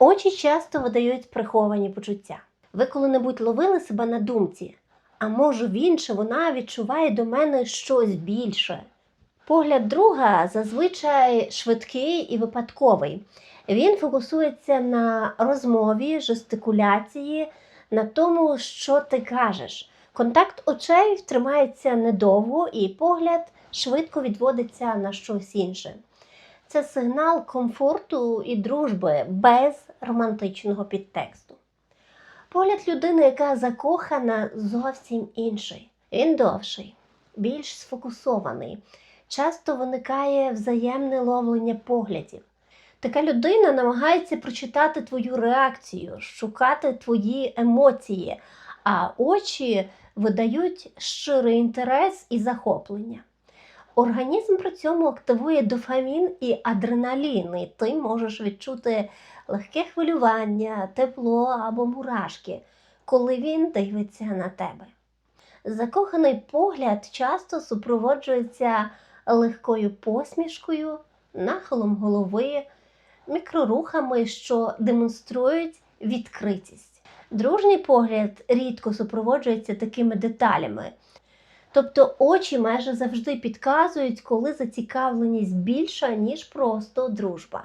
Очі часто видають приховані почуття. Ви коли-небудь ловили себе на думці, а може він чи вона відчуває до мене щось більше. Погляд друга зазвичай швидкий і випадковий. Він фокусується на розмові, жестикуляції, на тому, що ти кажеш. Контакт очей тримається недовго, і погляд швидко відводиться на щось інше. Це сигнал комфорту і дружби без романтичного підтексту. Погляд людини, яка закохана, зовсім інший. Він довший, більш сфокусований. Часто виникає взаємне ловлення поглядів. Така людина намагається прочитати твою реакцію, шукати твої емоції, а очі видають щирий інтерес і захоплення. Організм при цьому активує дофамін і адреналін, і ти можеш відчути легке хвилювання, тепло або мурашки, коли він дивиться на тебе. Закоханий погляд часто супроводжується легкою посмішкою, нахилом голови, мікрорухами, що демонструють відкритість. Дружній погляд рідко супроводжується такими деталями. Тобто очі майже завжди підказують, коли зацікавленість більша, ніж просто дружба.